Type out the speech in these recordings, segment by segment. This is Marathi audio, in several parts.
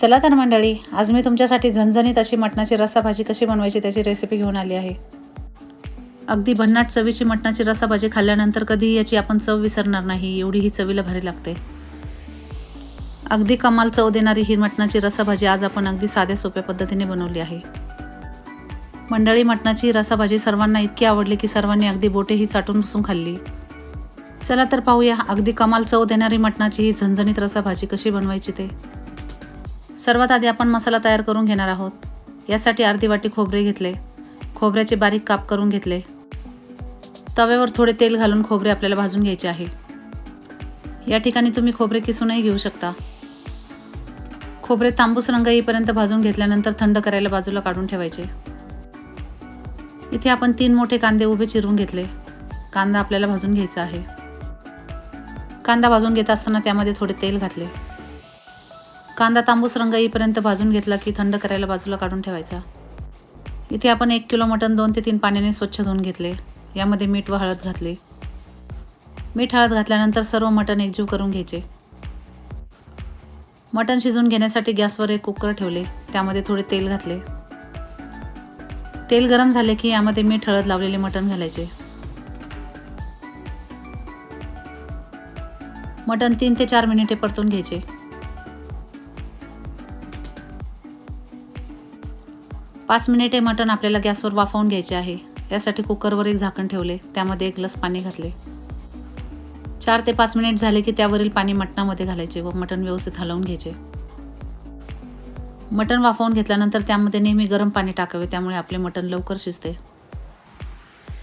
चला तर मंडळी आज मी तुमच्यासाठी झणझणीत अशी मटणाची रसाभाजी कशी बनवायची त्याची रेसिपी घेऊन आली आहे. अगदी भन्नाट चवीची मटणाची रसाभाजी खाल्ल्यानंतर कधीही याची आपण चव विसरणार नाही एवढी ही चवीला भारी लागते. अगदी कमाल चव देणारी ही मटणाची रसाभाजी आज आपण अगदी साध्या सोप्या पद्धतीने बनवली आहे. मंडळी मटणाची रसाभाजी सर्वांना इतकी आवडली की सर्वांनी अगदी बोटेही चाटून बसून खाल्ली. चला तर पाहूया अगदी कमाल चव देणारी मटणाची ही झणझणीत रसाभाजी कशी बनवायची ते. सर्वात आधी आपण मसाला तयार करून घेणार आहोत. यासाठी अर्धी वाटी खोबरे घेतले. खोबऱ्याचे बारीक काप करून घेतले. तव्यावर थोडे तेल घालून खोबरे आपल्याला भाजून घ्यायचे आहे. या ठिकाणी तुम्ही खोबरे किसूनही घेऊ शकता. खोबरे तांबूस रंग येईपर्यंत भाजून घेतल्यानंतर थंड करायला बाजूला काढून ठेवायचे. इथे आपण तीन मोठे कांदे उभे चिरून घेतले. कांदा आपल्याला भाजून घ्यायचा आहे. कांदा भाजून घेत असताना त्यामध्ये थोडे तेल घातले. कांदा तांबूस रंग येईपर्यंत भाजून घेतला की थंड करायला बाजूला काढून ठेवायचा. इथे आपण एक किलो मटण दोन ते तीन पाण्याने स्वच्छ धुवून घेतले. यामध्ये मीठ व हळद घातले. मीठ हळद घातल्यानंतर सर्व मटण एकजीव करून घ्यायचे. मटण शिजवून घेण्यासाठी गॅसवर एक कुकर ठेवले. त्यामध्ये थोडे तेल घातले. तेल गरम झाले की यामध्ये मीठ हळद लावलेले मटण घालायचे. मटण तीन ते चार मिनिटे परतून घ्यायचे. पाच मिनिटे मटण आपल्याला गॅसवर वाफवून घ्यायचे आहे. त्यासाठी कुकरवर एक झाकण ठेवले. त्यामध्ये एक ग्लास पाणी घातले. चार ते पाच मिनिट झाले की त्यावरील पाणी मटणामध्ये घालायचे व मटण व्यवस्थित हलवून घ्यायचे. मटण वाफवून घेतल्यानंतर त्यामध्ये नेहमी गरम पाणी टाकावे. त्यामुळे आपले मटण लवकर शिजते.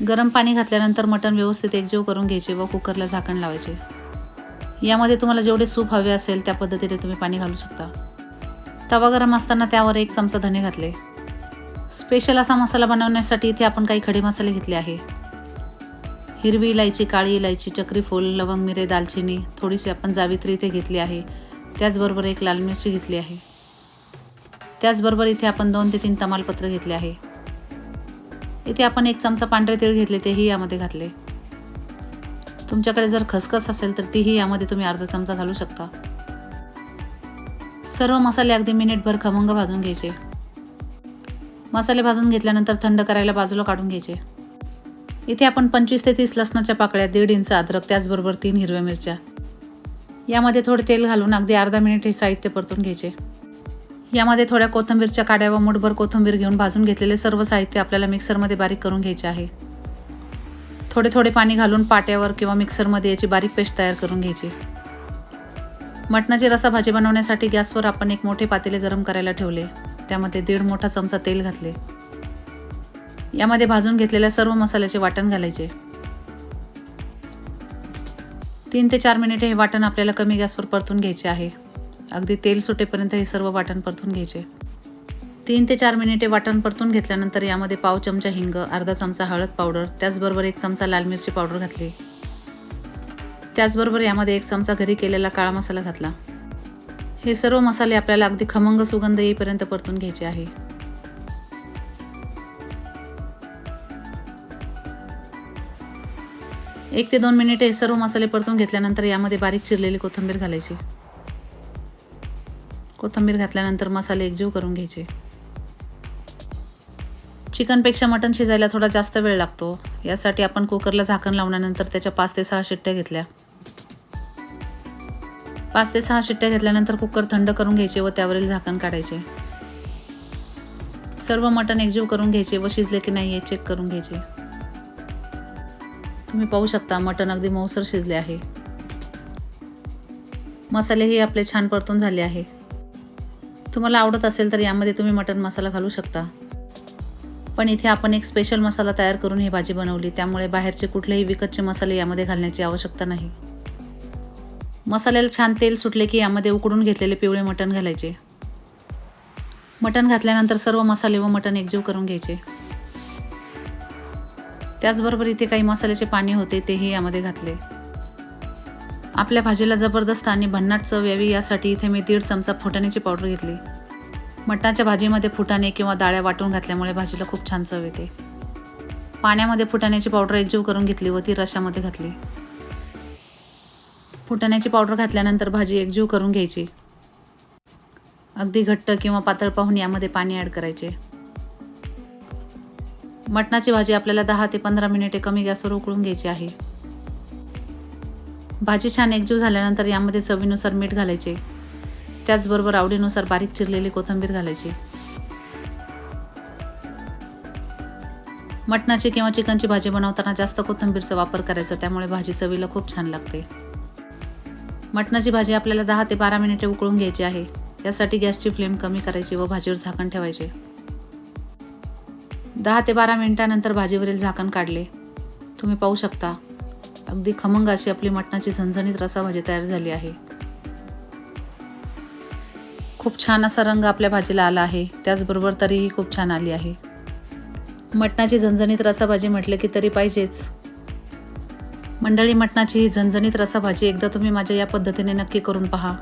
गरम पाणी घातल्यानंतर मटण व्यवस्थित एकजीव करून घ्यायचे व कुकरला झाकण लावायचे. यामध्ये तुम्हाला जेवढे सूप हवे असेल त्या पद्धतीने तुम्ही पाणी घालू शकता. तवा गरम असताना त्यावर एक चमचा धणे घातले. स्पेशल असा मसाला बनवण्यासाठी इथे आपण काही खडे मसाले घेतले आहे. हिरवी इलायची काळी इलायची चक्रीफूल लवंग मिरे दालचिनी थोडीशी आपण जावित्री इथे घेतली आहे. त्याचबरोबर एक लाल मिरची घेतली आहे. त्याचबरोबर इथे आपण दोन ते तीन तमालपत्र घेतले आहे. इथे आपण एक चमचा पांढरे तीळ घेतले तेही यामध्ये घातले. तुमच्याकडे जर खसखस असेल तर तीही यामध्ये तुम्ही अर्धा चमचा घालू शकता. सर्व मसाले अगदी मिनिटभर खमंग भाजून घ्यायचे. मसाले भाजून घेतल्यानंतर थंड करायला बाजूला काढून घ्यायचे. इथे आपण पंचवीस ते तीस लसणाच्या पाकळ्या दीड इंच अद्रक त्याचबरोबर तीन हिरव्या मिरच्या. यामध्ये थोडे तेल घालून अगदी अर्धा मिनिट हे साहित्य परतून घ्यायचे. यामध्ये थोड्या कोथिंबीरच्या काड्या व मुठभर कोथिंबीर घेऊन भाजून घेतलेले सर्व साहित्य आपल्याला मिक्सरमध्ये बारीक करून घ्यायचे आहे. थोडे थोडे पाणी घालून पाट्यावर किंवा मिक्सरमध्ये याची बारीक पेस्ट तयार करून घ्यायची. मटणाची रसाभाजी बनवण्यासाठी गॅसवर आपण एक मोठे पातेले गरम करायला ठेवले. त्यामध्ये दीड मोठा चमचा तेल घातले. यामध्ये भाजून घेतलेल्या सर्व मसाल्याचे वाटण घालायचे. तीन ते चार मिनिटे हे वाटण आपल्याला कमी गॅसवर परतून घ्यायचे आहे. अगदी तेल सुटेपर्यंत हे सर्व वाटण परतून घ्यायचे. तीन ते चार मिनिटे वाटण परतून घेतल्यानंतर यामध्ये पाव चमचा हिंग अर्धा चमचा हळद पावडर त्याचबरोबर एक चमचा लाल मिरची पावडर घातली. त्याचबरोबर यामध्ये एक चमचा घरी केलेला काळा मसाला घातला. हे सर्व मसाले आपल्याला अगदी खमंग सुगंध येईपर्यंत परतून घ्यायचे आहे. एक ते दोन मिनिटे हे सर्व मसाले परतून घेतल्यानंतर यामध्ये बारीक चिरलेली कोथिंबीर घालायची. कोथिंबीर घातल्यानंतर मसाले एकजीव करून घ्यायचे. चिकनपेक्षा मटण शिजायला थोडा जास्त वेळ लागतो. यासाठी आपण कुकरला झाकण लावल्यानंतर त्याच्या पाच ते सहा शिट्ट्या घेतल्या. पाच ते सहा शिट्ट्या घेतल्यानंतर कुकर थंड करून घ्यायचे व त्यावरील झाकण काढायचे. सर्व मटण एकजीव करून घ्यायचे व शिजले की नाही हे चेक करून घ्यायचे. तुम्ही पाहू शकता मटण अगदी मऊसर शिजले आहे. मसालेही आपले छान परतून झाले आहे. तुम्हाला आवडत असेल तर यामध्ये तुम्ही मटण मसाला घालू शकता. पण इथे आपण एक स्पेशल मसाला तयार करून ही भाजी बनवली त्यामुळे बाहेरचे कुठलेही विकतचे मसाले यामध्ये घालण्याची आवश्यकता नाही. मसाल्याला छान तेल सुटले की यामध्ये उकडून घेतलेले पिवळे मटण घालायचे. मटण घातल्यानंतर सर्व मसाले व मटण एकजीव करून घ्यायचे. त्याचबरोबर इथे काही मसाल्याचे पाणी होते तेही यामध्ये घातले. आपल्या भाजीला जबरदस्त आणि भन्नाट चव यावी यासाठी इथे मी दीड चमचा फुटाण्याची पावडर घेतली. मटणाच्या भाजीमध्ये फुटाणे किंवा डाळ्या वाटून घातल्यामुळे भाजीला खूप छान चव येते. पाण्यामध्ये फुटाण्याची पावडर एकजीव करून घेतली व ती रशामध्ये घातली. फुटाण्याची पावडर घातल्यानंतर भाजी एकजीव करून घ्यायची. अगदी घट्ट किंवा पातळ पाहून यामध्ये पाणी ॲड करायचे. मटणाची भाजी आपल्याला दहा ते पंधरा मिनिटे कमी गॅसवर उकळून घ्यायची आहे. भाजी छान एकजीव झाल्यानंतर यामध्ये चवीनुसार मीठ घालायचे. त्याचबरोबर आवडीनुसार बारीक चिरलेली कोथिंबीर घालायची. मटणाची किंवा चिकनची भाजी बनवताना जास्त कोथिंबीरचा वापर करायचा त्यामुळे भाजी चवीला खूप छान लागते. मटणाची भाजी आपल्याला दहा ते बारा मिनिटे उकळून घ्यायची आहे. यासाठी गॅसची फ्लेम कमी करायची व भाजीवर झाकण ठेवायचे. दहा ते बारा मिनिटानंतर भाजीवरील झाकण काढले. तुम्ही पाहू शकता अगदी खमंग अशी आपली मटणाची झणझणीत रसा भाजी तयार झाली आहे. खूप छान असा रंग आपल्या भाजीला आला आहे. त्याचबरोबर तरीही खूप छान आली आहे. मटणाची झणझणीत रसाभाजी म्हटलं की तरी पाहिजेच. मंडळी मटणाची ही झणझणीत रसाभाजी एकदा तुम्ही माझ्या या पद्धतीने नक्की करून पहा.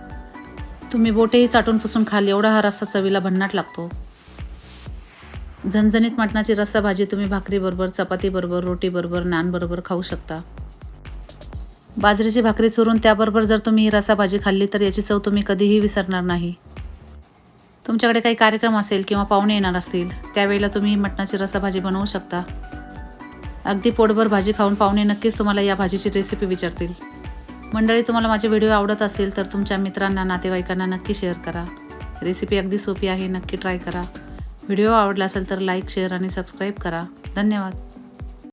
तुम्ही बोटेही चाटून पुसून खाल एवढा हा रस्सा चवीला भन्नाट लागतो. झणझणीत मटणाची रस्साभाजी तुम्ही भाकरीबरोबर चपातीबरोबर रोटीबरोबर नानबरोबर खाऊ शकता. बाजरीची भाकरी चुरून त्याबरोबर जर तुम्ही ही रसाभाजी खाल्ली तर याची चव तुम्ही कधीही विसरणार नाही. तुमच्याकडे काही कार्यक्रम असेल किंवा पाहुणे येणार असतील त्यावेळेला तुम्ही मटणाची रसाभाजी बनवू शकता. अगदी पोटभर भाजी खाऊन पाहुणे नक्कीच तुम्हाला या भाजीची रेसिपी विचारतील. मंडळी तुम्हाला माझे व्हिडिओ आवडत असेल तर तुमच्या मित्रांना नातेवाईकांना नक्की शेअर करा. रेसिपी अगदी सोपी आहे नक्की ट्राय करा. व्हिडिओ आवडला असेल तर लाईक शेअर आणि सबस्क्राईब करा. धन्यवाद.